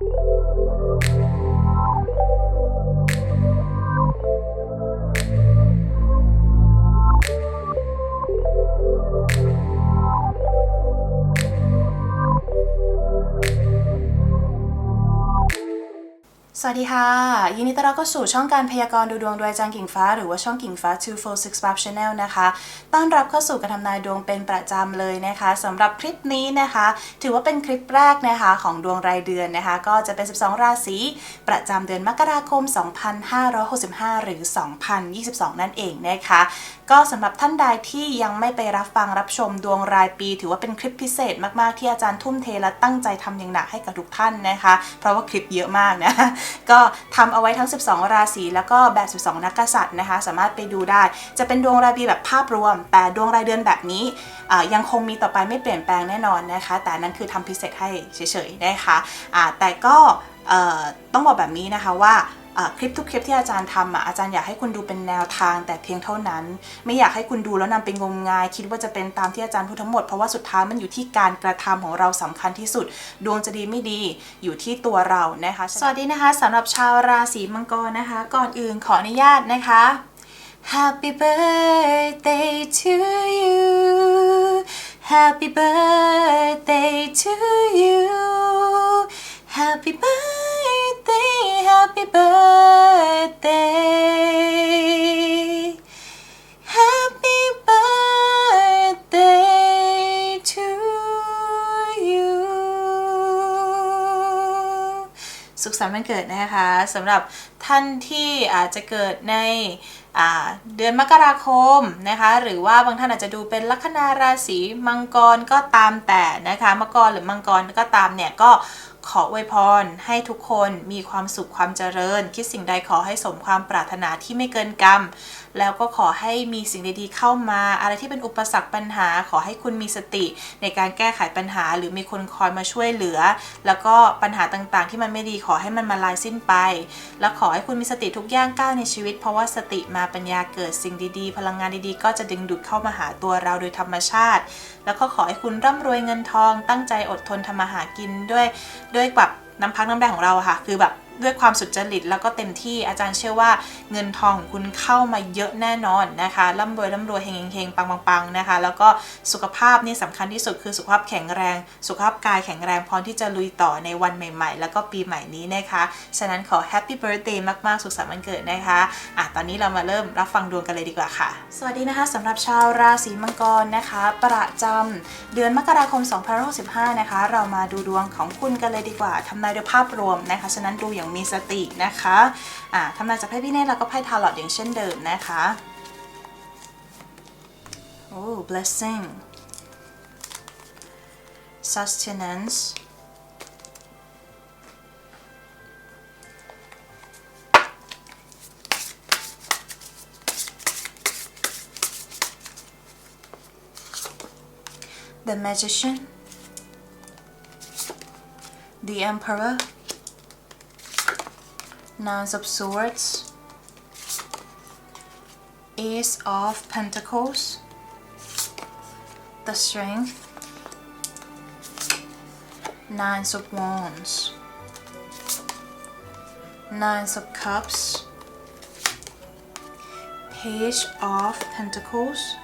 you สวัสดีค่ะ ยินดีต้อนรับเข้าสู่ช่องการพยากรณ์ดูดวงโดยอาจารย์กิ่งฟ้า หรือว่าช่องกิ่งฟ้า 246 Pub Channel นะคะ ต้อนรับเข้าสู่การทำนายดวงเป็นประจำเลยนะคะสำหรับคลิปนี้นะคะ ถือว่าเป็นคลิปแรกนะคะของดวงรายเดือนนะคะ ก็จะเป็น 12 ราศีประจำเดือนมกราคม 2565 หรือ 2022 นั่นเองนะคะ ก็สำหรับท่านใดที่ยังไม่ไปรับฟังรับชมดวงรายปี ถือว่าเป็นคลิปพิเศษมากๆที่อาจารย์ทุ่มเทและตั้งใจทำอย่างหนักให้กับทุกท่านนะคะ เพราะว่าคลิปเยอะมากนะก็ทำเอาไว้ทั้ง 12 ราศีแล้วก็แบบ 12 นักกษัตริย์นะคะ สามารถไปดูได้ จะเป็นดวงรายปีแบบภาพรวม แต่ดวงรายเดือนแบบนี้ยังคงมีต่อไปไม่เปลี่ยนแปลงแน่นอนนะคะ แต่นั้นคือทำพิเศษให้เฉยๆนะคะอ่าแต่ก็ต้องบอกแบบนี้นะคะว่า คลิปทุกคลิปที่อาจารย์ทำอะอาจารย์อยากให้คุณดูเป็นแนวทางแต่เพียงเท่านั้น ไม่อยากให้คุณดูแล้วนำไปงมงาย คิดว่าจะเป็นตามที่อาจารย์พูดทั้งหมด เพราะว่าสุดท้ายมันอยู่ที่การกระทำของเราสำคัญที่สุด ดวงจะดีไม่ดีอยู่ที่ตัวเรานะคะ สวัสดีนะคะสำหรับชาวราศีมังกรนะคะ ก่อนอื่นขออนุญาตนะคะ Happy birthday to you Happy birthday to you Happy birthday Happy birthday Happy birthday to you สุขสันต์วันเกิดนะคะสำหรับท่านที่อาจจะเกิดในเดือนมกราคมนะคะหรือว่าบางท่านอาจจะดูเป็นลัคนาราศีมังกรก็ตามแต่นะคะมังกรหรือมังกรก็ตามเนี่ยก็ ขออวยพร ให้ทุกคนมีความสุขความเจริญ คิดสิ่งใดขอให้สมความปรารถนาที่ไม่เกินกรรม แล้วก็ขอให้มีสิ่งดีๆเข้ามา อะไรที่เป็นอุปสรรคปัญหา ขอให้คุณมีสติในการแก้ไขปัญหา หรือมีคนคอยมาช่วยเหลือ แล้วก็ปัญหาต่างๆ ที่มันไม่ดีขอให้มันมาลายสิ้นไป แล้วขอให้คุณมีสติทุกย่างก้าวในชีวิต เพราะว่าสติมาปัญญาเกิดสิ่งดีๆ พลังงานดีๆ ก็จะดึงดูดเข้ามาหาตัวเราโดยธรรมชาติ แล้วก็ขอให้คุณร่ำรวยเงินทอง ตั้งใจอดทนทำมาหากินด้วย ด้วยแบบน้ำพักน้ำแรงของเราค่ะ คือแบบ ด้วยความสุจริตแล้วก็เต็มที่อาจารย์เชื่อว่าเงินทองของคุณเข้ามาเยอะแน่นอนนะคะร่ำรวยร่ำรวยเฮงเฮงปังปังปังนะคะ แล้วก็สุขภาพนี่สำคัญที่สุดคือสุขภาพแข็งแรง สุขภาพกายแข็งแรงพร้อมที่จะลุยต่อในวันใหม่ ๆ แล้วก็ปีใหม่นี้นะคะ ฉะนั้นขอแฮปปี้เบิร์ a เดย์มาก ๆ สุขสันต์วันเกิดนะคะอะตอนนี้เรามาเริ่มรับฟังดวงกันเลยดีกว่าค่ะ สวัสดีนะคะสำหรับชาวราศีมังกรนะคะ ประจำเดือนมกราคม 2065 นะคะ เรามาดูดวงของคุณกันเลยดีกว่าทำนายโดยภาพรวมนะคะ ฉะนั้นดูอย่างมีสตินะคะอ่าทำนายจากไพ่พี่เนตแล้วก็ไพ่ทาร์ลอตอย่างเช่นเดิมนะคะโอ้ blessing sustenance the magician the emperor Nine of Swords, Ace of Pentacles, the Strength, Nine of Wands, Nine of Cups, Page of Pentacles,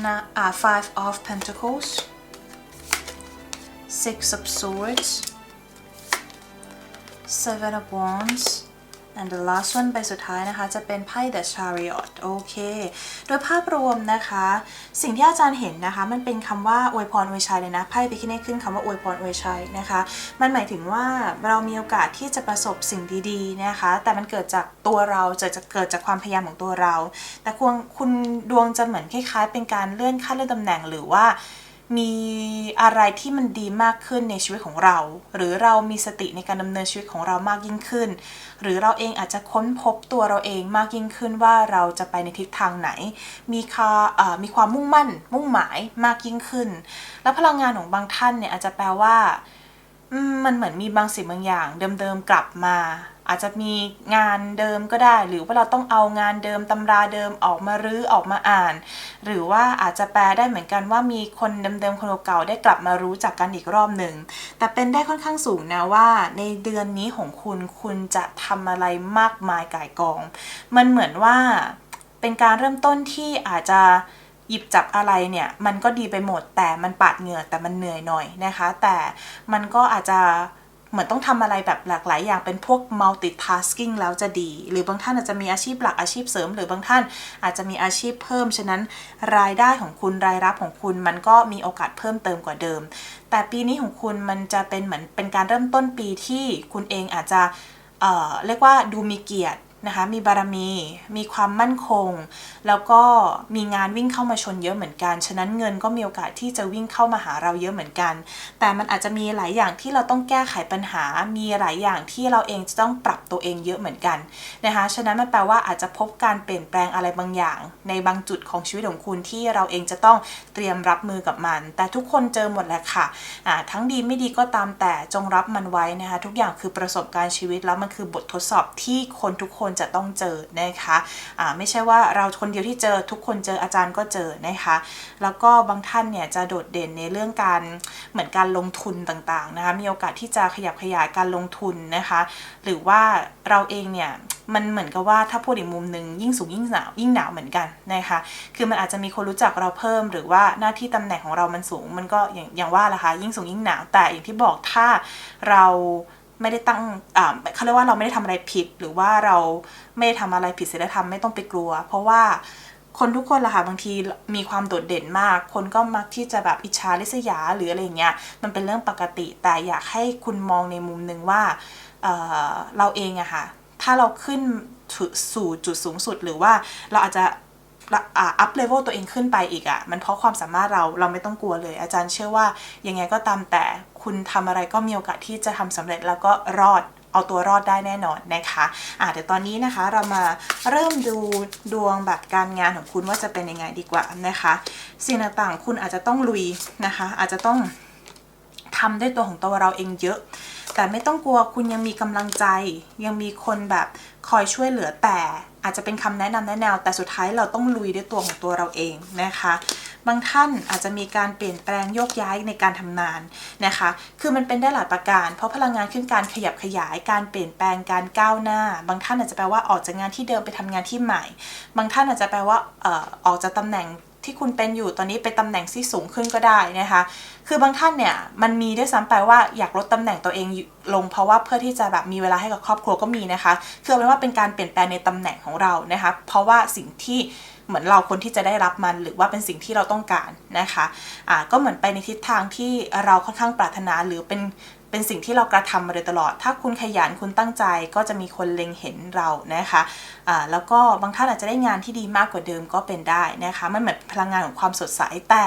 na- uh, Five of Pentacles, Six of Swords, Seven of Wands and the last one ใบสุดท้ายนะคะ จะเป็นไพ่ The Chariot โอเค โดยภาพรวมนะคะ สิ่งที่อาจารย์เห็นนะคะ มันเป็นคำว่าอวยพรอวยชัยเลยนะ ไพ่ไปคิดให้ขึ้นคำว่าอวยพรอวยชัยนะคะ มันหมายถึงว่าเรามีโอกาสที่จะประสบสิ่งดีๆนะคะ แต่มันเกิดจากตัวเราจะจะเกิดจากความพยายามของตัวเรา แต่คุณคุณดวงจะเหมือนคล้ายๆ เป็นการเลื่อนขั้นเลื่อนตำแหน่งหรือว่า มีอะไรที่มันดีมากขึ้นในชีวิตของเรา หรือเรามีสติในการดำเนินชีวิตของเรามากยิ่งขึ้น หรือเราเองอาจจะค้นพบตัวเราเองมากยิ่งขึ้นว่าเราจะไปในทิศทางไหน มีคาเอ่อมีความมุ่งมั่น มุ่งหมายมากยิ่งขึ้น และพลังงานของบางท่านเนี่ยอาจจะแปลว่ามันเหมือนมีบางสิ่งบางอย่างเดิมๆกลับมา อาจจะมีงานเดิมก็ได้ หรือว่าเราต้องเอางานเดิมตำราเดิมออกมารื้อออกมาอ่าน หรือว่าอาจจะแปลได้เหมือนกันว่ามีคนเดิมๆคนเก่าได้กลับมารู้จักกันอีกรอบหนึ่งแต่เป็นได้ค่อนข้างสูงนะว่า ในเดือนนี้ของคุณคุณจะทำอะไรมากมายก่ายกอง มันเหมือนว่าเป็นการเริ่มต้นที่อาจจะหยิบจับอะไรเนี่ยมันก็ดีไปหมดแต่มันปาดเหงื่อแต่มันเหนื่อยหน่อยนะคะ แต่มันก็อาจจะ เหมือนต้องทำอะไรแบบหลากหลายอย่างเป็นพวก multitasking แล้วจะดี หรือบางท่านอาจจะมีอาชีพหลักอาชีพเสริม หรือบางท่านอาจจะมีอาชีพเพิ่ม ฉะนั้นรายได้ของคุณรายรับของคุณมันก็มีโอกาสเพิ่มเติมกว่าเดิม แต่ปีนี้ของคุณมันจะเป็นเหมือนเป็นการเริ่มต้นปีที่คุณเองอาจจะเเรียกว่าดูมีเกียรติ นะคะมีบารมี มีความมั่นคง แล้วก็มีงานวิ่งเข้ามาชนเยอะเหมือนกัน ฉะนั้นเงินก็มีโอกาสที่จะวิ่งเข้ามาหาเราเยอะเหมือนกัน แต่มันอาจจะมีหลายอย่างที่เราต้องแก้ไขปัญหา มีหลายอย่างที่เราเองจะต้องปรับตัวเองเยอะเหมือนกันนะคะ ฉะนั้นมันแปลว่าอาจจะพบการเปลี่ยนแปลงอะไรบางอย่าง ในบางจุดของชีวิตของคุณที่เราเองจะต้องเตรียมรับมือกับมัน แต่ทุกคนเจอหมดแหละค่ะอ่าทั้งดีไม่ดีก็ตามแต่จงรับมันไว้นะคะ ทุกอย่างคือประสบการณ์ชีวิตแล้วมันคือบททดสอบที่คนทุกคนจะต้องเจอนะคะอ่าไม่ใช่ว่าเราคนเดียวที่เจอทุกคนเจออาจารย์ก็เจอนะคะแล้วก็บางท่านเนี่ยจะโดดเด่นในเรื่องการเหมือนการลงทุนต่างๆนะคะมีโอกาสที่จะขยับขยายการลงทุนนะคะหรือว่าเราเองเนี่ยมันเหมือนกับว่าถ้าพูดอีกมุมหนึ่งยิ่งสูงยิ่งหนาวยิ่งหนาวเหมือนกันนะคะคือมันอาจจะมีคนรู้จักเราเพิ่ม หรือว่าหน้าที่ตำแหน่งของเรามันสูง มันก็อย่างอย่างว่าละคะยิ่งสูงยิ่งหนาวแต่อย่างที่บอกถ้าเรา ไม่ได้ตั้งอ่าเขาเรียกว่าเราไม่ได้ทำอะไรผิด หรือว่าเราไม่ได้ทำอะไรผิดศีลธรรมไม่ต้องไปกลัว เพราะว่าคนทุกคนล่ะค่ะบางทีมีความโดดเด่นมาก คนก็มักที่จะแบบอิจฉาริษยาหรืออะไรเงี้ยมันเป็นเรื่องปกติ แต่อยากให้คุณมองในมุมหนึ่งว่าเเราเองอะค่ะถ้าเราขึ้นสู่จุดสูงสุดหรือว่าเราอาจจะอัพเลเวลตัวเองขึ้นไปอีกอะ่ะ มันเพราะความสามารถเราเราไม่ต้องกลัวเลย อาจารย์เชื่อว่ายังไงก็ตามแต่ คุณทำอะไรก็มีโอกาสที่จะทำสำเร็จแล้วก็รอดเอาตัวรอดได้แน่นอนนะคะอะเดี๋ยวตอนนี้นะคะเรามาเริ่มดูดวงแบบการงานของคุณว่าจะเป็นยังไงดีกว่านะคะ สิ่งต่างๆ คุณอาจจะต้องลุยนะคะ อาจจะต้องทำด้วยตัวของตัวเราเองเยอะ แต่ไม่ต้องกลัวคุณยังมีกำลังใจ ยังมีคนแบบคอยช่วยเหลือแต่อาจจะเป็นคำแนะนำแนะแนวแต่สุดท้ายเราต้องลุยด้วยตัวของตัวเราเองนะคะ บางท่านอาจจะมีการเปลี่ยนแปลงโยกย้ายในการทำงานนะคะ คือมันเป็นได้หลายประการ เพราะพลังงานขึ้นการขยับขยาย การเปลี่ยนแปลงการก้าวหน้า บางท่านอาจจะแปลว่าออกจากงานที่เดิมไปทำงานที่ใหม่ บางท่านอาจจะแปลว่าออออกจากตำแหน่งที่คุณเป็นอยู่ตอนนี้ไปตำแหน่งที่สูงขึ้นก็ได้นะคะ คือบางท่านเนี่ยมันมีด้วยซ้ำไปว่าอยากลดตำแหน่งตัวเองลงเพราะว่าเพื่อที่จะแบบมีเวลาให้กับครอบครัวก็มีนะคะ คือเอาเป็นว่าเป็นการเปลี่ยนแปลงในตำแหน่งของเรานะคะ เพราะว่าสิ่งที่ เหมือนเราคนที่จะได้รับมันหรือว่าเป็นสิ่งที่เราต้องการนะคะอ่าก็เหมือนไปในทิศทางที่เราค่อนข้างปรารถนาหรือเป็นเป็นสิ่งที่เรากระทำมาโดยตลอด ถ้าคุณขยันคุณตั้งใจก็จะมีคนเล็งเห็นเรานะคะอ่าแล้วก็บางท่านอาจจะได้งานที่ดีมากกว่าเดิมก็เป็นได้นะคะ มันเหมือนพลังงานของความสดใส แต่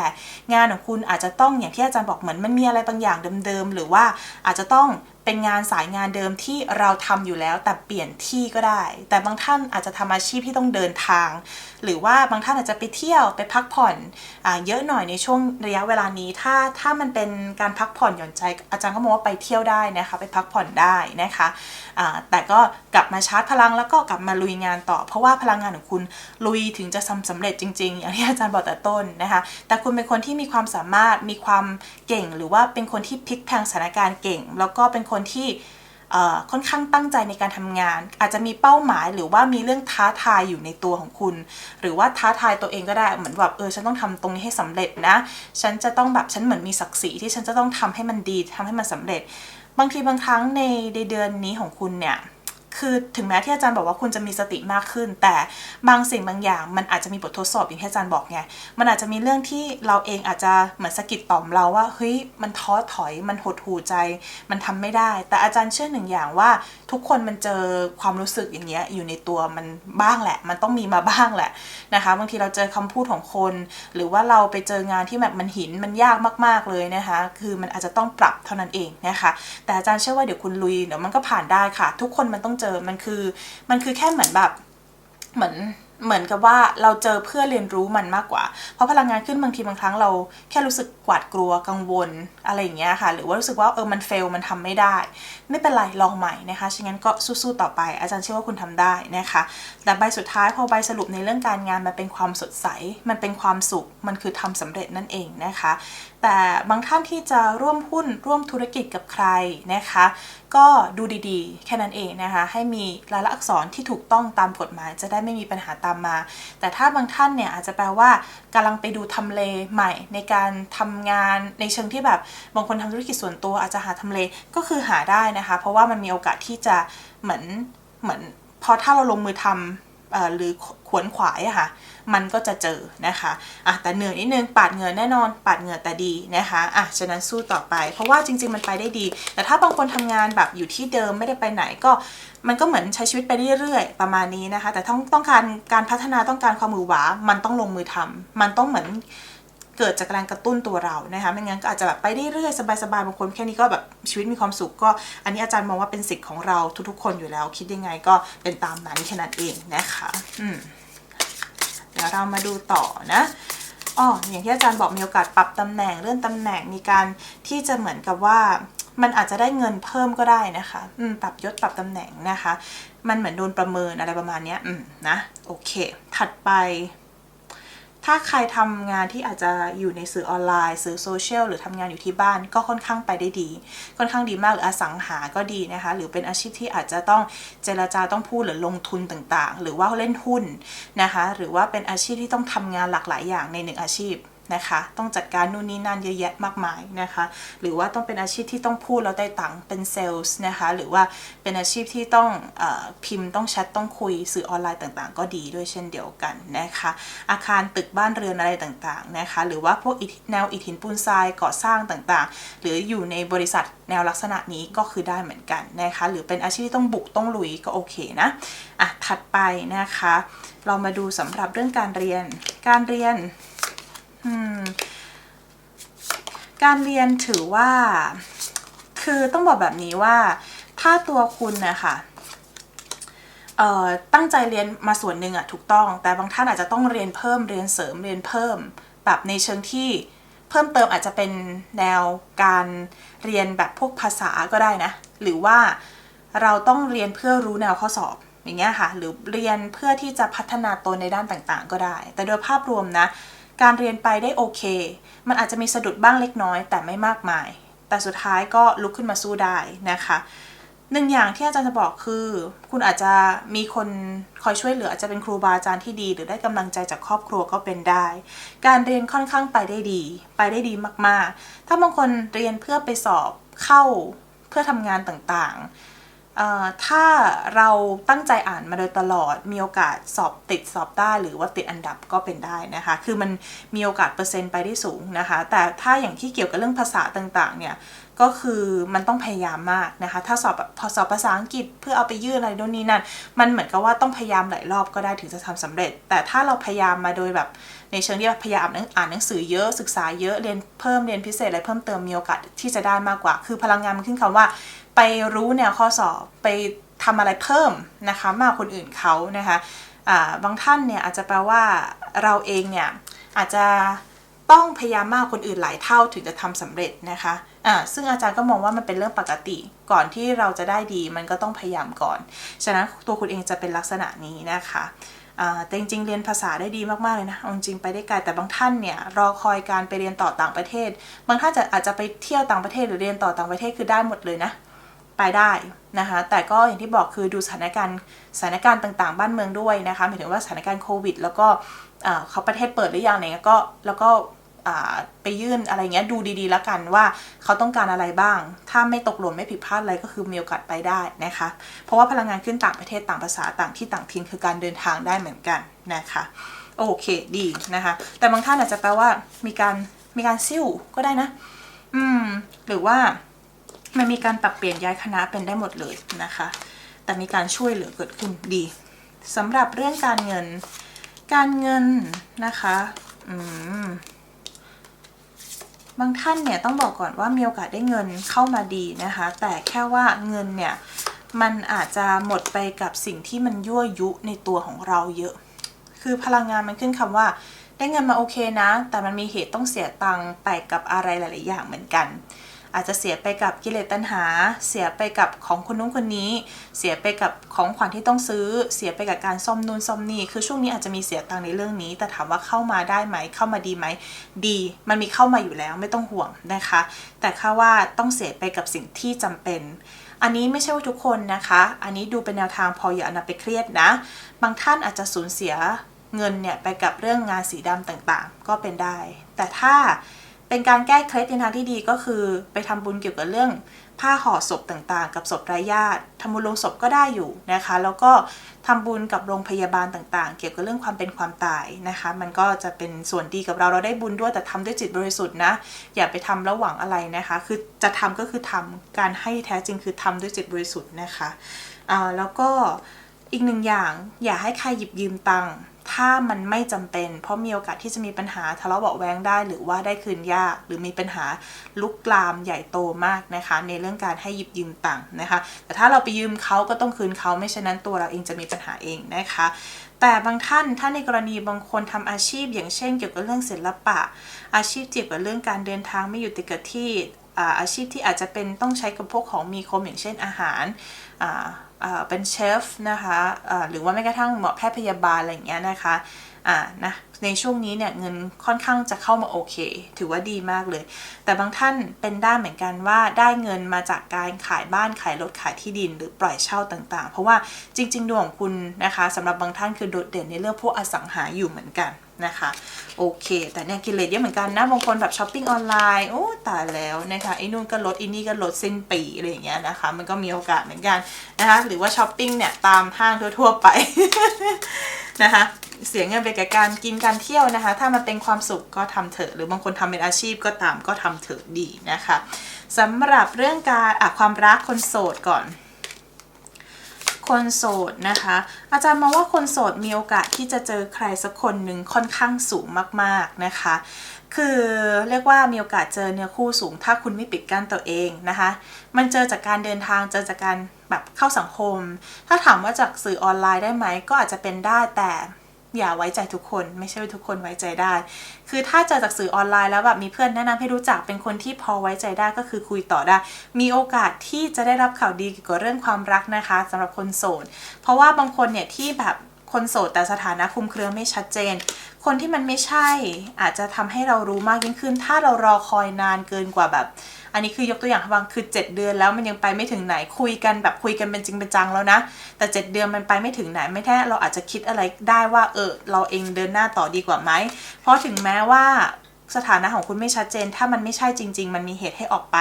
งานของคุณอาจจะต้องอย่างที่อาจารย์บอกเหมือนมันมีอะไรบางอย่างเดิมๆ หรือว่าอาจจะต้องเป็นงานสายงานเดิมที่เราทำอยู่แล้วแต่เปลี่ยนที่ก็ได้ แต่บางท่านอาจจะทำอาชีพที่ต้องเดินทาง หรือว่าบางท่านอาจจะไปเที่ยวไปพักผ่อนอ่าเยอะหน่อยในช่วงระยะเวลานี้ ถ้าถ้ามันเป็นการพักผ่อนหย่อนใจอาจารย์ก็มองว่าไปเที่ยวได้นะคะ ไปพักผ่อนได้นะคะอ่าแต่ก็กลับมาชาร์จพลังแล้วก็กลับมาลุยงานต่อ เพราะว่าพลังงานของคุณลุยถึงจะทำสำเร็จจริงๆอย่างที่อาจารย์บอกแต่ต้นนะคะ แต่คุณเป็นคนที่มีความสามารถมีความเก่ง หรือว่าเป็นคนที่พลิกแพงสถานการณ์เก่ง แล้วก็เป็นคนที่ค่อนข้างตั้งใจในการทำงาน อาจจะมีเป้าหมายหรือว่ามีเรื่องท้าทายอยู่ในตัวของคุณ หรือว่าท้าทายตัวเองก็ได้เหมือนแบบเออฉันต้องทำตรงนี้ให้สำเร็จนะ ฉันจะต้องแบบฉันเหมือนมีศักดิ์ศรีที่ฉันจะต้องทำให้มันดีทำให้มันสำเร็จ บางทีบางครั้งในในเดือนนี้ของคุณเนี่ย คือถึงแม้ที่อาจารย์บอกว่าคุณจะมีสติมากขึ้น แต่บางสิ่งบางอย่างมันอาจจะมีบททดสอบอย่างที่อาจารย์บอกไงมันอาจจะมีเรื่องที่เราเองอาจจะเหมือนสะกิดต่อมเราว่าเฮ้ยมันท้อถอยมันหดหู่ใจ มันทำไม่ได้ แต่อาจารย์เชื่อหนึ่งอย่างว่า ทุกคนมันเจอความรู้สึกอย่างเงี้ยอยู่ในตัวมันบ้างแหละ มันต้องมีมาบ้างแหละนะคะบางทีเราเจอคำพูดของคน หรือว่าเราไปเจองานที่แบบมันหินมันยากมากๆเลยนะคะคือมันอาจจะต้องปรับเท่านั้นเองนะคะแต่อาจารย์เชื่อว่าเดี๋ยวคุณลุยเดี๋ยวมันก็ผ่านได้ค่ะ ทุกคนมันต้องเจอมันคือ มันคือแค่เหมือนแบบเหมือนเหมือนกับว่าเราเจอเพื่อเรียนรู้มันมากกว่า เพราะพลังงานขึ้นบางทีบางครั้งเราแค่รู้สึกหวาดกลัวกังวลอะไรอย่างเงี้ยค่ะ หรือว่ารู้สึกว่าเออมันเฟลมันทำไม่ได้ ไม่เป็นไรลองใหม่นะคะฉะนั้นก็สู้ๆต่อไปอาจารย์เชื่อว่าคุณทำได้นะคะ แต่ใบสุดท้ายพอใบสรุปในเรื่องการงานมันเป็นความสดใส มันเป็นความสุขมันคือทำสำเร็จนั่นเองนะคะ แต่บางท่านที่จะร่วมหุ้นร่วมธุรกิจกับใครนะคะ ก็ดูดีๆ แค่นั้นเองนะคะ ให้มีรายละอักษรที่ถูกต้องตามกฎหมาย จะได้ไม่มีปัญหาตามมา แต่ถ้าบางท่านเนี่ยอาจจะแปลว่ากำลังไปดูทำเลใหม่ในการทำงานในเชิงที่แบบบางคนทำธุรกิจส่วนตัวอาจจะหาทำเลก็คือหาได้นะคะ เพราะว่ามันมีโอกาสที่จะเหมือนเหมือนพอถ้าเราลงมือทำเอ่อ หรือขวนขวายอะค่ะ มันก็จะเจอนะคะอะแต่เหนื่อยนิดนึงปาดเหงื่อแน่นอนปาดเหงื่อแต่ดีนะคะอะฉะนั้นสู้ต่อไป เพราะว่าจริง ๆ มันไปได้ดี แต่ถ้าบางคนทำงานแบบอยู่ที่เดิมไม่ได้ไปไหนก็มันก็เหมือนใช้ชีวิตไปเรื่อยๆ ประมาณนี้นะคะ แต่ต้องต้องการการพัฒนาต้องการความมือหวา มันต้องลงมือทำมันต้องเหมือน เกิดจากแรงกระตุ้นตัวเรานะคะไม่งั้นก็อาจจะแบบไปได้เรื่อยสบายๆบางคนแค่นี้ก็แบบชีวิตมีความสุขก็ อันนี้อาจารย์มองว่าเป็นสิทธิ์ของเราทุกๆ คนอยู่แล้ว คิดยังไงก็เป็นตามนั้นแค่นั้นเองนะคะอืมเดี๋ยวเรามาดูต่อนะอ๋ออย่างที่อาจารย์บอกมีโอกาสปรับตำแหน่งเลื่อนตำแหน่งมีการที่จะเหมือนกับว่ามันอาจจะได้เงินเพิ่มก็ได้นะคะ อืม ปรับยศปรับตำแหน่งนะคะ มันเหมือนโดนประเมินอะไรประมาณเนี้ย อืม นะ โอเค ถัดไป ถ้าใครทำงานที่อาจจะอยู่ในสื่อออนไลน์ สื่อโซเชียลหรือทำงานอยู่ที่บ้านก็ค่อนข้างไปได้ดี ค่อนข้างดีมากหรืออสังหาก็ดีนะคะ หรือเป็นอาชีพที่อาจจะต้องเจรจาต้องพูดหรือลงทุนต่างๆ หรือว่าเล่นหุ้นนะคะ หรือว่าเป็นอาชีพที่ต้องทำงานหลากหลายอย่างในหนึ่งอาชีพ นะคะ ต้องจัดการนู่นนี่นั่นเยอะแยะมากมายนะคะ หรือว่าต้องเป็นอาชีพที่ต้องพูดแล้วได้ตังค์เป็นเซลล์นะคะ หรือว่าเป็นอาชีพที่ต้องอพิมพ์ต้องแชทต้องคุยสื่อออนไลน์ต่างๆ ก็ดีด้วยเช่นเดียวกันนะคะ อาคารตึกบ้านเรือนอะไรต่างๆนะคะ หรือว่าพวกแนวอิฐหินปูนทรายก่อสร้างต่างๆ หรืออยู่ในบริษัทแนวลักษณะนี้ก็คือได้เหมือนกันนะคะ หรือเป็นอาชีพที่ต้องบุกต้องลุยก็โอเคนะอะถัดไปนะคะ เรามาดูสำหรับเรื่องการเรียนการเรียน การเรียนถือว่า คือต้องบอกแบบนี้ว่า ถ้าตัวคุณนะคะเอ่อตั้งใจเรียนมาส่วนหนึ่งอะถูกต้อง แต่บางท่านอาจจะต้องเรียนเพิ่มเรียนเสริมเรียนเพิ่ม แบบในเชิงที่เพิ่มเติมอาจจะเป็นแนวการเรียนแบบพวกภาษาก็ได้นะ หรือว่าเราต้องเรียนเพื่อรู้แนวข้อสอบอย่างเงี้ยค่ะ หรือเรียนเพื่อที่จะพัฒนาตนในด้านต่างๆ ก็ได้ แต่โดยภาพรวมนะ การเรียนไปได้โอเค มันอาจจะมีสะดุดบ้างเล็กน้อย แต่ไม่มากมาย แต่สุดท้ายก็ลุกขึ้นมาสู้ได้นะคะหนึ่งอย่างที่อาจารย์จะบอกคือ คุณอาจจะมีคนคอยช่วยเหลืออาจจะเป็นครูบาอาจารย์ที่ดี หรือได้กำลังใจจากครอบครัวก็เป็นได้ การเรียนค่อนข้างไปได้ดี ไปได้ดีมากๆ ถ้าบางคนเรียนเพื่อไปสอบเข้าเพื่อทำงานต่างๆ ถ้าเราตั้งใจอ่านมาโดยตลอด มีโอกาสสอบติดสอบได้หรือว่าติดอันดับก็เป็นได้นะคะ คือมันมีโอกาสเปอร์เซ็นต์ไปได้สูงนะคะ แต่ถ้าอย่างที่เกี่ยวกับเรื่องภาษาต่างๆ เนี่ย ก็คือมันต้องพยายามมากนะคะ ถ้าสอบพอสอบภาษาอังกฤษเพื่อเอาไปยื่นอะไรโน่นนี่นั่น มันเหมือนกับว่าต้องพยายามหลายรอบก็ได้ถึงจะทำสำเร็จ แต่ถ้าเราพยายามมาโดยแบบ ในเชิงที่ว่าพยายามอ่านหนังสือเยอะศึกษาเยอะเรียนเพิ่มเรียนพิเศษอะไรเพิ่มเติมมีโอกาสที่จะได้มากกว่า คือพลังงานมันขึ้นคำว่า ไปรู้แนวข้อสอบไปทำอะไรเพิ่มนะคะมากคนอื่นเขานะคะบางท่านเนี่ยอาจจะแปลว่าเราเองเนี่ยอาจจะต้องพยายามมากคนอื่นหลายเท่าถึงจะทำสำเร็จนะคะอ่าซึ่งอาจารย์ก็มองว่ามันเป็นเรื่องปกติก่อนที่เราจะได้ดีมันก็ต้องพยายามก่อน ฉะนั้นตัวคุณเองจะเป็นลักษณะนี้นะคะ แต่จริงๆ เรียนภาษาได้ดีมากๆเลยนะอาจริงๆไปได้ไกลแต่บางท่านเนี่ยรอคอยการไปเรียนต่อต่างประเทศ บางท่านจะอาจจะไปเที่ยวต่างประเทศหรือเรียนต่อต่างประเทศคือได้หมดเลยนะไปได้นะคะแต่ก็อย่างที่บอกคือดูสถานการณ์สถานการณ์ต่างๆ บ้านเมืองด้วยนะคะหมายถึงว่าสถานการณ์โควิด แล้วก็เขาประเทศเปิดหรือยังไรเงี้ยก็แล้วก็ ไปยื่นอะไรเงี้ยดูดีๆ แล้วกันว่าเขาต้องการอะไรบ้าง ถ้าไม่ตกหล่นไม่ผิดพลาดอะไรก็คือมีโอกาสไปได้นะคะ เพราะว่าพลังงานขึ้นต่างประเทศต่างภาษาต่างที่ต่างถิ่นคือการเดินทางได้เหมือนกันนะคะ โอเคดีนะคะ แต่บางท่านอาจจะแปลว่ามีการมีการซิ่วก็ได้นะ อืม หรือว่ามันมีการปรับเปลี่ยนย้ายคณะเป็นได้หมดเลยนะคะ แต่มีการช่วยเหลือเกิดขึ้นดีสำหรับเรื่องการเงิน การเงินนะคะ อืม บางท่านเนี่ยต้องบอกก่อนว่ามีโอกาสได้เงินเข้ามาดีนะคะ แต่แค่ว่าเงินเนี่ยมันอาจจะหมดไปกับสิ่งที่มันยั่วยุในตัวของเราเยอะ คือพลังงานมันขึ้นคำว่า ได้เงินมาโอเคนะ แต่มันมีเหตุต้องเสียตังค์ไปกับอะไรหลาย ๆ อย่างเหมือนกัน อาจจะเสียไปกับกิเลสตัณหา เสียไปกับของคนนู้นคนนี้ เสียไปกับของขวัญที่ต้องซื้อ เสียไปกับการซ่อมนู่นซ่อมนี่คือช่วงนี้อาจจะมีเสียตังในเรื่องนี้ แต่ถามว่าเข้ามาได้ไหมเข้ามาดีไหมดี มันมีเข้ามาอยู่แล้วไม่ต้องห่วงนะคะ แต่ค่าว่าต้องเสียไปกับสิ่งที่จำเป็นอันนี้ไม่ใช่ว่าทุกคนนะคะ อันนี้ดูเป็นแนวทางพออย่าเอานำไปเครียดนะ บางท่านอาจจะสูญเสียเงินเนี่ยไปกับเรื่องงานสีดำต่างๆ ก็เป็นได้ แต่ถ้า เป็นการแก้เคล็ดในทางที่ดีก็คือ ไปทำบุญเกี่ยวกับเรื่องผ้าห่อศพต่างๆ กับศพไร้ญาติทำบุญลงศพก็ได้อยู่นะคะ แล้วก็ทำบุญกับโรงพยาบาลต่างๆ เกี่ยวกับเรื่องความเป็นความตายนะคะ มันก็จะเป็นส่วนดีกับเราเราได้บุญด้วยแต่ทำด้วยจิตบริสุทธิ์นะ อย่าไปทำแล้วหวังอะไรนะคะ คือจะทำก็คือทำการให้แท้จริงคือทำด้วยจิตบริสุทธิ์นะคะอ่าแล้วก็อีกหนึ่งอย่างอย่าให้ใครหยิบยืมตังค์ ถ้ามันไม่จำเป็น เพราะมีโอกาสที่จะมีปัญหาทะเลาะเบาะแวงได้ หรือว่าได้คืนยาก หรือมีปัญหาลุกลามใหญ่โตมากนะคะ ในเรื่องการให้หยิบยืมตังค์นะคะ แต่ถ้าเราไปยืมเขาก็ต้องคืนเขาไม่เช่นนั้นตัวเราเองจะมีปัญหาเองนะคะ แต่บางท่านถ้าในกรณีบางคนทำอาชีพ อย่างเช่น เกี่ยวกับเรื่องศิลปะ อาชีพเกี่ยวกับเรื่องการเดินทางไม่อยู่ติดกับที่อาอาชีพที่อาจจะเป็นต้องใช้กับพวกของมีคมอย่างเช่นอาหาร เป็นเชฟนะคะหรือว่าแม้กระทั่งหมอแพทย์พยาบาลอะไรอย่างเงี้ยนะคะอ่านะในช่วงนี้เนี่ยเงินค่อนข้างจะเข้ามาโอเค ถือว่าดีมากเลย แต่บางท่านเป็นได้เหมือนกันว่าได้เงินมาจากการขายบ้านขายรถขายที่ดิน หรือปล่อยเช่าต่างๆ เพราะว่าจริง ๆ ดวงของคุณนะคะสำหรับบางท่านคือโดดเด่นในเรื่องพวกอสังหาอยู่เหมือนกัน นะคะ โอเค แต่เนี่ยกิเลสเยอะเหมือนกันนะ บางคนแบบช้อปปิ้งออนไลน์ โอ้ตายแล้วนะคะไอ้นู่นก็ลดไอ้นี่ก็ลดสิ้นปีอะไรอย่างเงี้ยนะคะ มันก็มีโอกาสเหมือนกันนะคะ หรือว่าช้อปปิ้งเนี่ยตามห้างทั่วๆไป นะคะเสียเงินไปกับการกินการเที่ยวนะคะ ถ้ามันเป็นความสุขก็ทำเถอะ หรือบางคนทำเป็นอาชีพก็ตามก็ทำเถอะดีนะคะสำหรับเรื่องการอะความรักคนโสดก่อน คนโสดนะคะ อาจารย์มองว่าคนโสดมีโอกาสที่จะเจอใครสักคนหนึ่งค่อนข้างสูงมากๆนะคะ คือเรียกว่ามีโอกาสเจอเนื้อคู่สูง ถ้าคุณไม่ปิดกั้นตัวเองนะคะ มันเจอจากการเดินทางเจอจากการแบบเข้าสังคม ถ้าถามว่าจากสื่อออนไลน์ได้ไหมก็อาจจะเป็นได้แต่ อย่าไว้ใจทุกคน ไม่ใช่ว่าทุกคนไว้ใจได้ คือถ้าเจอจากสื่อออนไลน์แล้วแบบมีเพื่อนแนะนำให้รู้จักเป็นคนที่พอไว้ใจได้ก็คือคุยต่อได้ มีโอกาสที่จะได้รับข่าวดีเกี่ยวกับเรื่องความรักนะคะสำหรับคนโสดเพราะว่าบางคนเนี่ยที่แบบคนโสดแต่สถานะคุมเครือไม่ชัดเจน คนที่มันไม่ใช่อาจจะทำให้เรารู้มากยิ่งขึ้น ถ้าเรารอคอยนานเกินกว่าแบบ อันนี้คือยกตัวอย่างบางคือ 7 เดือนแล้วมันยังไปไม่ถึงไหนคุยกันแบบคุยกันเป็นจริงเป็นจังแล้วนะ แต่ 7 เดือนมันไปไม่ถึงไหนไม่แท้เราอาจจะคิดอะไรได้ว่าเออเราเองเดินหน้าต่อดีกว่าไหมเพราะถึงแม้ว่าสถานะของคุณไม่ชัดเจน ถ้ามันไม่ใช่จริง ๆ มันมีเหตุให้ออกไป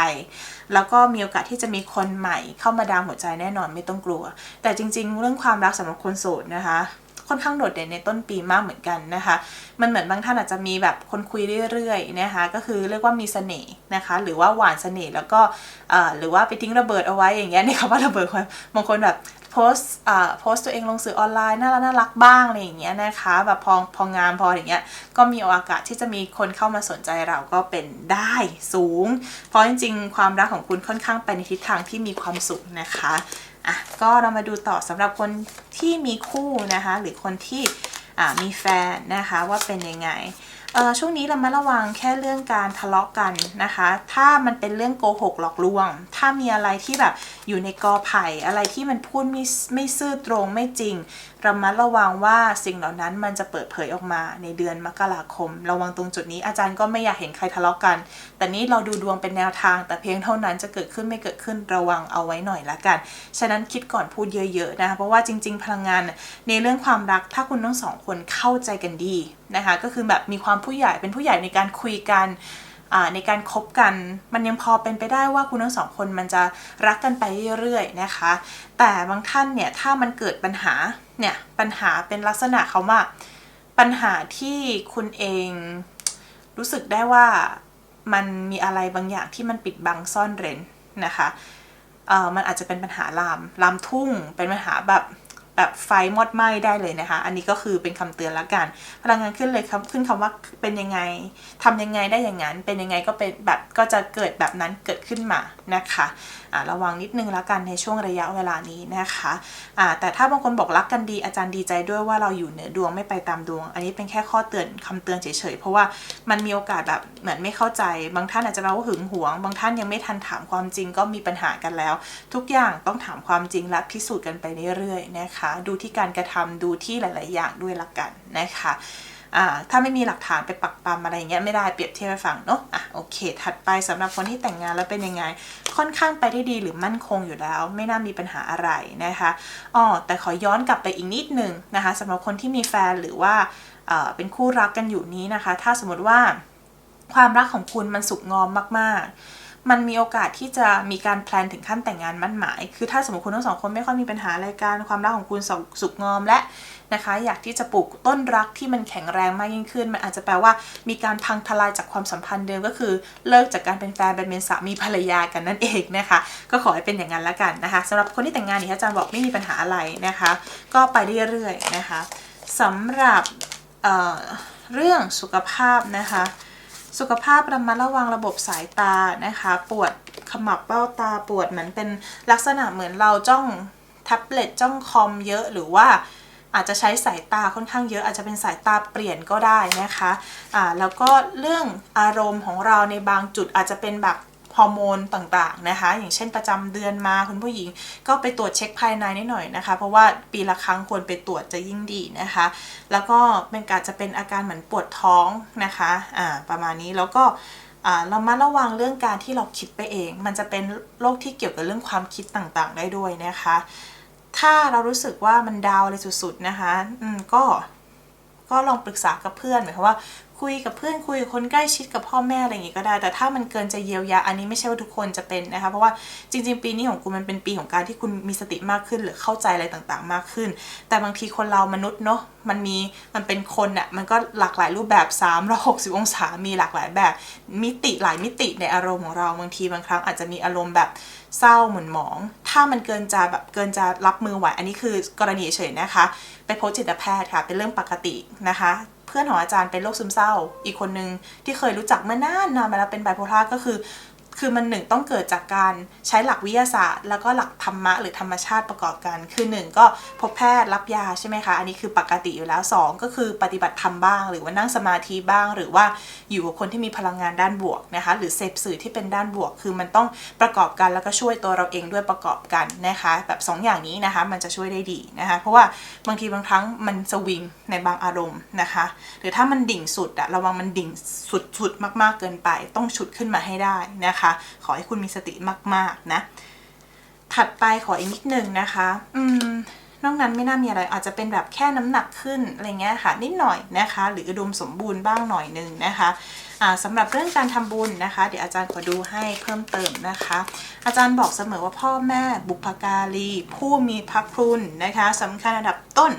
แล้วก็มีโอกาสที่จะมีคนใหม่เข้ามาดามหัวใจแน่นอนไม่ต้องกลัว แต่จริง ๆ เรื่องความรักสำหรับคนโสดนะคะ ค่อนข้างโดดเด่นในต้นปีมากเหมือนกันนะคะ มันเหมือนบางท่านอาจจะมีแบบคนคุยเรื่อยๆนะคะก็คือเรียกว่ามีเสน่ห์นะคะ หรือว่าหวานเสน่ห์แล้วก็หรือว่าไปทิ้งระเบิดเอาไว้อย่างเงี้ยนี่คำว่าระเบิดความบางคนแบบโพสอ่าโพสตัวเองลงสื่อออนไลน์น่ารักน่ารักบ้างอะไรอย่างเงี้ยนะคะแบบพอพองามพออย่างเงี้ยก็มีโอกาสที่จะมีคนเข้ามาสนใจเราก็เป็นได้สูง เพราะจริงๆ ความรักของคุณค่อนข้างไปในทิศทางที่มีความสุขนะคะ อะก็เรามาดูต่อสำหรับคนที่มีคู่นะคะ หรือคนที่มีแฟนนะคะว่าเป็นยังไงช่วงนี้เรามาระวังแค่เรื่องการทะเลาะกันนะคะ ถ้ามันเป็นเรื่องโกหกหลอกลวง ถ้ามีอะไรที่แบบอยู่ในกอไผ่อะไรที่มันพูดไม่ไม่ซื่อตรงไม่จริง ระมัดระวังว่าสิ่งเหล่านั้นมันจะเปิดเผยออกมาในเดือนมกราคม ระวังตรงจุดนี้อาจารย์ก็ไม่อยากเห็นใครทะเลาะกัน แต่นี้เราดูดวงเป็นแนวทาง แต่เพียงเท่านั้นจะเกิดขึ้นไม่เกิดขึ้นระวังเอาไว้หน่อยละกัน ฉะนั้นคิดก่อนพูดเยอะๆนะคะเพราะว่าจริง ๆ พลังงานในเรื่องความรักถ้าคุณทั้งสองคนเข้าใจกันดีนะคะก็คือแบบมีความผู้ใหญ่เป็นผู้ใหญ่ในการคุยกัน ในการคบกัน มันยังพอเป็นไปได้ว่าคุณทั้งสองคนมันจะรักกันไปเรื่อยๆนะคะ แต่บางท่านเนี่ยถ้ามันเกิดปัญหาเนี่ยปัญหาเป็นลักษณะเขาว่าปัญหาที่คุณเองรู้สึกได้ว่ามันมีอะไรบางอย่างที่มันปิดบังซ่อนเร้นนะคะเออมันอาจจะเป็นปัญหาลามลามทุ่ง เป็นปัญหาแบบ แบบไฟมอดไหม้ได้เลยนะคะ อันนี้ก็คือเป็นคำเตือนละกัน พลังงานขึ้นเลยครับขึ้นคำว่าเป็นยังไงทำยังไงได้อย่างนั้น เป็นยังไงก็เป็นแบบก็จะเกิดแบบนั้นเกิดขึ้นมานะคะ ระวังนิดนึงละกันในช่วงระยะเวลานี้นะคะอ่าแต่ถ้าบางคนบอกรักกันดีอาจารย์ดีใจด้วยว่าเราอยู่เหนือดวงไม่ไปตามดวง อันนี้เป็นแค่ข้อเตือนคำเตือนเฉยๆ เพราะว่ามันมีโอกาสแบบเหมือนไม่เข้าใจ บางท่านอาจจะแปลว่าหึงหวง บางท่านยังไม่ทันถามความจริงก็มีปัญหากันแล้ว ทุกอย่างต้องถามความจริงและพิสูจน์กันไปเรื่อยๆนะคะ ดูที่การกระทำดูที่หลาย ๆ อย่างด้วยละกันนะคะ อ่าถ้าไม่มีหลักฐานไปปักปำอะไรเงี้ยไม่ได้เปรียบเทียบให้ฟังเนาะอะโอเค ถัดไปสำหรับคนที่แต่งงานแล้วเป็นยังไง ค่อนข้างไปได้ดีหรือมั่นคงอยู่แล้ว ไม่น่ามีปัญหาอะไรนะคะอ๋อแต่ขอย้อนกลับไปอีกนิดนึงนะคะสำหรับคนที่มีแฟนหรือว่าเอ่อเป็นคู่รักกันอยู่นี้นะคะ ถ้าสมมติว่าความรักของคุณมันสุกงอมมาก ๆ มันมีโอกาสที่จะมีการแพลนถึงขั้นแต่งงานมั่นหมาย คือถ้าสมมติคุณทั้งสองคนไม่ค่อยมีปัญหาอะไรกัน ความรักของคุณสุสุกงอมและ นะคะ อยากที่จะปลูกต้นรักที่มันแข็งแรงมากยิ่งขึ้น มันอาจจะแปลว่ามีการพังทลายจากความสัมพันธ์เดิมก็คือ เลิกจากการเป็นแฟนเป็นเมนสามีภรรยากันนั่นเองนะคะ ก็ขอให้เป็นอย่างนั้นละกันนะคะสำหรับคนที่แต่งงานนี่อาจารย์บอกไม่มีปัญหาอะไรนะคะ ก็ไปเรื่อยๆนะคะสำหรับเเรื่องสุขภาพนะคะสุขภาพระมัดระวังระบบสายตานะคะ ปวดขมับเบ้าตาปวดเหมือนเป็นลักษณะเหมือนเราจ้องแท็บเล็ตจ้องคอมเยอะหรือว่า อาจจะใช้สายตาค่อนข้างเยอะ อาจจะเป็นสายตาเปลี่ยนก็ได้นะคะอ่าแล้วก็เรื่องอารมณ์ของเราในบางจุดอาจจะเป็นแบบฮอร์โมนต่างๆนะคะ อย่างเช่นประจำเดือนมาคุณผู้หญิงก็ไปตรวจเช็คภายในนิดหน่อยนะคะ เพราะว่าปีละครั้งควรไปตรวจจะยิ่งดีนะคะ แล้วก็เป็นการจะเป็นอาการเหมือนปวดท้องนะคะอ่าประมาณนี้แล้วก็อ่าเรามาระวังเรื่องการที่เราคิดไปเอง มันจะเป็นโรคที่เกี่ยวกับเรื่องความคิดต่างๆ ได้ด้วยนะคะ ถ้าเรารู้สึกว่ามันดาวอะไรสุดๆนะคะ อืมก็ก็ลองปรึกษากับเพื่อนหมายความว่า คุยกับเพื่อนคุยกับคนใกล้ชิดกับพ่อแม่อะไรอย่างงี้ก็ได้ แต่ถ้ามันเกินจะเยียวยาอันนี้ไม่ใช่ว่าทุกคนจะเป็นนะคะ เพราะว่าจริง ๆ ปีนี้ของคุณมันเป็นปีของการที่คุณมีสติมากขึ้น หรือเข้าใจอะไรต่างๆ มากขึ้น แต่บางทีคนเรามนุษย์เนาะมันมีมันเป็นคนอะมันก็หลากหลายรูปแบบ3 6 0 องศา มีหลากหลายแบบ มิติหลายมิติในอารมณ์ของเราบางทีบางครั้งอาจจะมีอารมณ์แบบเศร้าหม่นหมอง ถ้ามันเกินจะแบบเกินจะรับมือไหวอันนี้คือกรณีเฉยนะคะ ไปพบจิตแพทย์ค่ะ เป็นเรื่องปกตินะคะ เพื่อนของอาจารย์เป็นโรคซึมเศร้า อีกคนนึงที่เคยรู้จักเมื่อนานนานมาแล้วเป็นไบโพล่าก็คือ คือมันหนึ่งต้องเกิดจากการใช้หลักวิทยาศาสตร์ แล้วก็หลักธรรมะหรือธรรมชาติประกอบกัน คือหนึ่งก็พบแพทย์รับยาใช่ไหมคะ อันนี้คือปกติอยู่แล้วสองก็คือปฏิบัติธรรมบ้าง หรือว่านั่งสมาธิบ้าง หรือว่าอยู่กับคนที่มีพลังงานด้านบวกนะคะ หรือเสพสื่อที่เป็นด้านบวก คือมันต้องประกอบกันแล้วก็ช่วยตัวเราเองด้วยประกอบกันนะคะ แบบสองอย่างนี้นะคะ มันจะช่วยได้ดีนะคะ เพราะว่าบางทีบางครั้งมันสวิงในบางอารมณ์นะคะ หรือถ้ามันดิ่งสุดอะระวังมันดิ่งสุดๆมาก ๆเกินไป ต้องฉุดขึ้นมาให้ได้นะคะขอให้คุณมีสติมากๆนะ ถัดไปขออีกนิดนึงนะคะ อืมนอกนั้นไม่น่ามีอะไรอาจจะเป็นแบบแค่น้ำหนักขึ้นอะไรเงี้ยค่ะ นิดหน่อยนะคะ หรืออุดมสมบูรณ์บ้างหน่อยนึงนะคะสำหรับเรื่องการทำบุญนะคะ เดี๋ยวอาจารย์ขอดูให้เพิ่มเติมนะคะ อาจารย์บอกเสมอว่าพ่อแม่บุพการีผู้มีพระคุณนะคะสำคัญอันดับต้น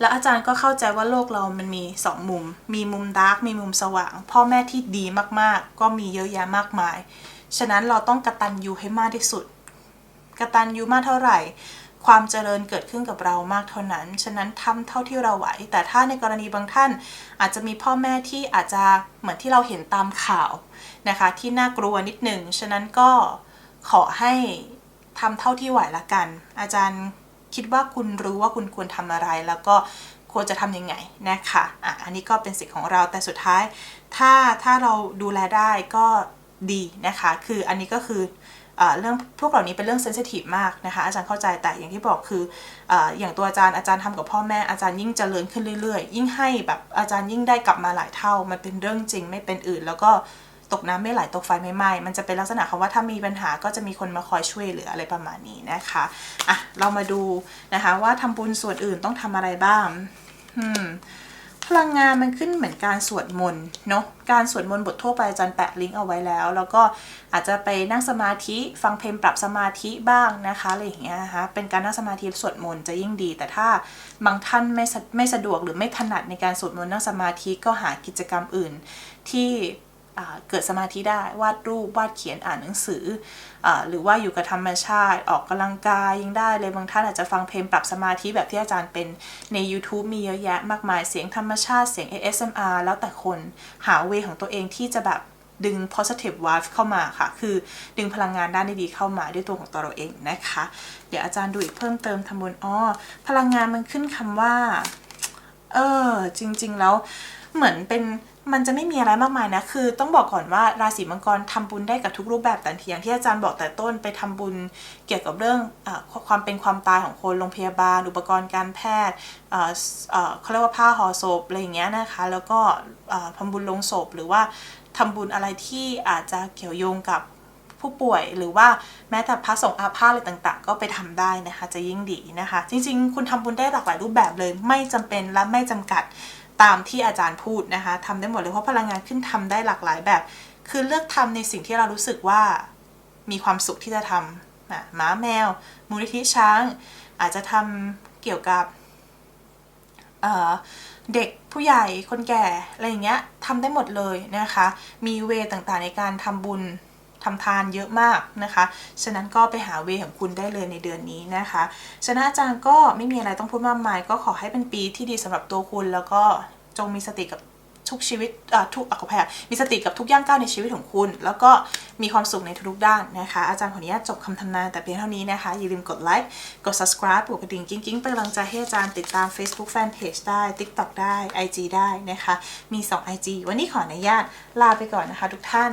แล้วอาจารย์ก็เข้าใจว่าโลกเรามันมีสองมุม มีมุมดาร์กมีมุมสว่าง พ่อแม่ที่ดีมากๆ ก็มีเยอะแยะมากมาย ฉะนั้นเราต้องกระตันยูให้มากที่สุด กระตันยูมากเท่าไหร่ ความเจริญเกิดขึ้นกับเรามากเท่านั้น ฉะนั้นทำเท่าที่เราไหว แต่ถ้าในกรณีบางท่าน อาจจะมีพ่อแม่ที่อาจจะเหมือนที่เราเห็นตามข่าวนะคะ ที่น่ากลัวนิดหนึ่ง ฉะนั้นก็ขอให้ทำเท่าที่ไหวละกัน อาจารย์ คิดว่าคุณรู้ว่าคุณควรทำอะไร แล้วก็ควรจะทำยังไงนะคะอะอันนี้ก็เป็นสิทธิ์ของเราแต่สุดท้าย ถ้าถ้าเราดูแลได้ก็ดีนะคะ คืออันนี้ก็คือเรื่องพวกเหล่านี้เป็นเรื่องเซนซิทีฟมากนะคะ อาจารย์เข้าใจแต่อย่างที่บอกคืออออย่างตัวอาจารย์อาจารย์ทำกับพ่อแม่อาจารย์ยิ่งเจริญขึ้นเรื่อยๆ ยิ่งให้แบบอาจารย์ยิ่งได้กลับมาหลายเท่า มันเป็นเรื่องจริงไม่เป็นอื่น แล้วก็ ตกน้ำไม่ไหลตกไฟไม่ไหม้มันจะเป็นลักษณะคำว่าถ้ามีปัญหาก็จะมีคนมาคอยช่วยเหลืออะไรประมาณนี้นะคะอะเรามาดูนะคะว่าทำบุญส่วนอื่นต้องทำอะไรบ้างพลังงานมันขึ้นเหมือนการสวดมนต์เนาะการสวดมนต์บททั่วไปอาจารย์แปะลิงก์เอาไว้แล้ว แล้วก็อาจจะไปนั่งสมาธิฟังเพลงปรับสมาธิบ้างนะคะอะไรอย่างเงี้ยนะคะเป็นการนั่งสมาธิสวดมนต์จะยิ่งดี แต่ถ้าบางท่านไม่สะไม่สะดวกหรือไม่ถนัดในการสวดมนต์นั่งสมาธิก็หากิจกรรมอื่น ที่ เกิดสมาธิได้วาดรูปวาดเขียนอ่านหนังสืออหรือว่าอยู่กับธรรมชาติ ออกกำลังกายยังได้เลยบางท่านอาจจะฟังเพลงปรับสมาธิแบบที่อาจารย์เป็นใน YouTube มีเยอะแยะมากมายเสียงธรรมชาติเสียง ASMR แล้วแต่คนหาเวของตัวเองที่จะแบบดึง positive vibe เข้ามาค่ะ คือดึงพลังงานด้านดีๆเข้ามาด้วยตัวของตัวเราเองนะคะ เดี๋ยวอาจารย์ดูอีกเพิ่มเติมทำบุญอ้อพลังงานมันขึ้นคำว่า เออ จริง ๆ แล้วเหมือนเป็น มันจะไม่มีอะไรมากมายนะ คือต้องบอกก่อนว่าราศีมังกรทำบุญได้กับทุกรูปแบบแต่ทีอย่างที่อาจารย์บอกแต่ต้นไปทำบุญเกี่ยวกับเรื่องอความเป็นความตายของคนโรงพยาบาล อุปกรณ์การแพทย์เขาเรียกว่าผ้าห่อศพอะไรอย่างเงี้ยนะคะ แล้วก็อ่าทำบุญลงศพหรือว่าทำบุญอะไรที่อาจจะเกี่ยวโยงกับผู้ป่วยหรือว่าแม้แต่พระสงฆ์อาพาธอะไรต่างๆ ก็ไปทำได้นะคะ จะยิ่งดีนะคะ จริงๆ คุณทำบุญได้หลากหลายรูปแบบเลยไม่จำเป็นและไม่จำกัด ตามที่อาจารย์พูดนะคะทำได้หมดเลยเพราะพลังงานขึ้นทำได้หลากหลายแบบ คือเลือกทำในสิ่งที่เรารู้สึกว่ามีความสุขที่จะทำอะหมาแมว มูลนิธิช้าง อาจจะทำเกี่ยวกับเเด็กผู้ใหญ่คนแก่อะไรอย่างเงี้ยทำได้หมดเลยนะคะ มีเวต่างๆในการทำบุญ ทำทานเยอะมากนะคะ ฉะนั้นก็ไปหาเวของคุณได้เลยในเดือนนี้นะคะฉะนั้นอาจารย์ก็ไม่มีอะไรต้องพูดมากมาย ก็ขอให้เป็นปีที่ดีสำหรับตัวคุณ แล้วก็จงมีสติกับทุกชีวิตทุกอะขออภัยอะมีสติกับทุกย่างก้าวในชีวิตของคุณ แล้วก็มีความสุขในทุกๆด้านนะคะ อาจารย์ขออนุญาตจบคำทำนายแต่เพียงเท่านี้นะคะ อย่าลืมกดไลค์ กด subscribe กดกระดิ่งกิ๊งๆเป็นกำลังใจให้อาจารย์ติดตาม Facebook Fanpage ได้ TikTok ได้ IG ได้นะคะ มี 2 IG วันนี้ขออนุญาตลาไปก่อนนะคะทุกท่าน